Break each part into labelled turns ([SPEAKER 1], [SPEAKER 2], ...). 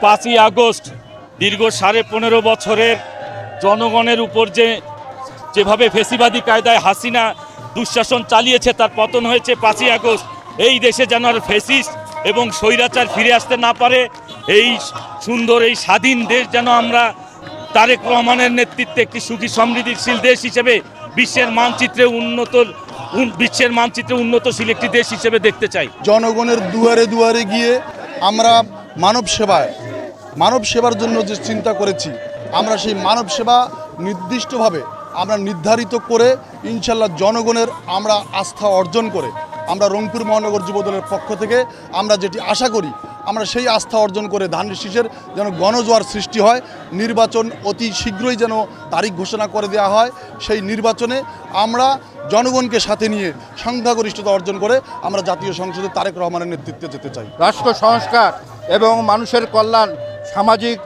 [SPEAKER 1] পাঁচই আগস্ট দীর্ঘ সাড়ে পনেরো বছরের জনগণের উপর যে যেভাবে ফেসিবাদী কায়দায় হাসিনা দুঃশাসন চালিয়েছে, তার পতন হয়েছে পাঁচই আগস্ট। এই দেশে যেন আর ফেসিস্ট এবং স্বৈরাচার ফিরে আসতে না পারে, এই সুন্দর, এই স্বাধীন দেশ যেন আমরা তারেক রহমানের নেতৃত্বে একটি সুখী, সমৃদ্ধিশীল দেশ হিসেবে বিশ্বের মানচিত্রে উন্নত উন- বিশ্বের মানচিত্রে উন্নতশীল একটি দেশ হিসেবে দেখতে চাই।
[SPEAKER 2] জনগণের দুয়ারে দুয়ারে গিয়ে আমরা মানব সেবায়, মানব সেবার জন্য যে চিন্তা করেছি, আমরা সেই মানব সেবা নির্দিষ্টভাবে আমরা নির্ধারিত করে ইনশাল্লাহ জনগণের আমরা আস্থা অর্জন করে আমরা রংপুর মহানগর যুবদলের পক্ষ থেকে আমরা যেটি আশা করি আমরা সেই আস্থা অর্জন করে ধান শীষের যেন গণজোয়ার সৃষ্টি হয়, নির্বাচন অতি শীঘ্রই যেন তারিখ ঘোষণা করে দেওয়া হয়, সেই নির্বাচনে আমরা জনগণকে সাথে নিয়ে সংখ্যাগরিষ্ঠতা অর্জন করে আমরা জাতীয় সংসদে তারেক রহমানের নেতৃত্বে যেতে চাই।
[SPEAKER 3] রাষ্ট্র সংস্কার এবং মানুষের কল্যাণ, সামাজিক,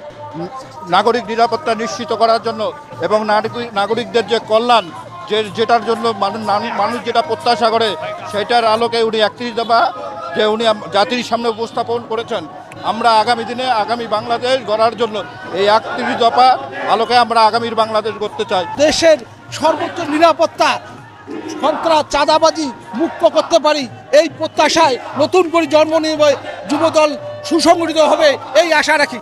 [SPEAKER 3] নাগরিক নিরাপত্তা নিশ্চিত করার জন্য এবং নাগরিক- নাগরিকদের যে কল্যাণ, যে, যেটার জন্য মানুষ যেটা প্রত্যাশা করে, সেটার আলোকে উনি একত্রিশ দফা যে উনি জাতির সামনে উপস্থাপন করেছেন, আমরা আগামী দিনে আগামী বাংলাদেশ গড়ার জন্য এই একত্রিশ দফা আলোকে আমরা আগামীর বাংলাদেশ করতে চাই।
[SPEAKER 4] দেশের সর্বোচ্চ নিরাপত্তা, সন্ত্রাস, চাঁদাবাজি মুক্ত করতে পারি, এই প্রত্যাশায় নতুন করে জন্ম নিয়ে যুবদল সুসংগঠিত হবে, এই আশা রাখি।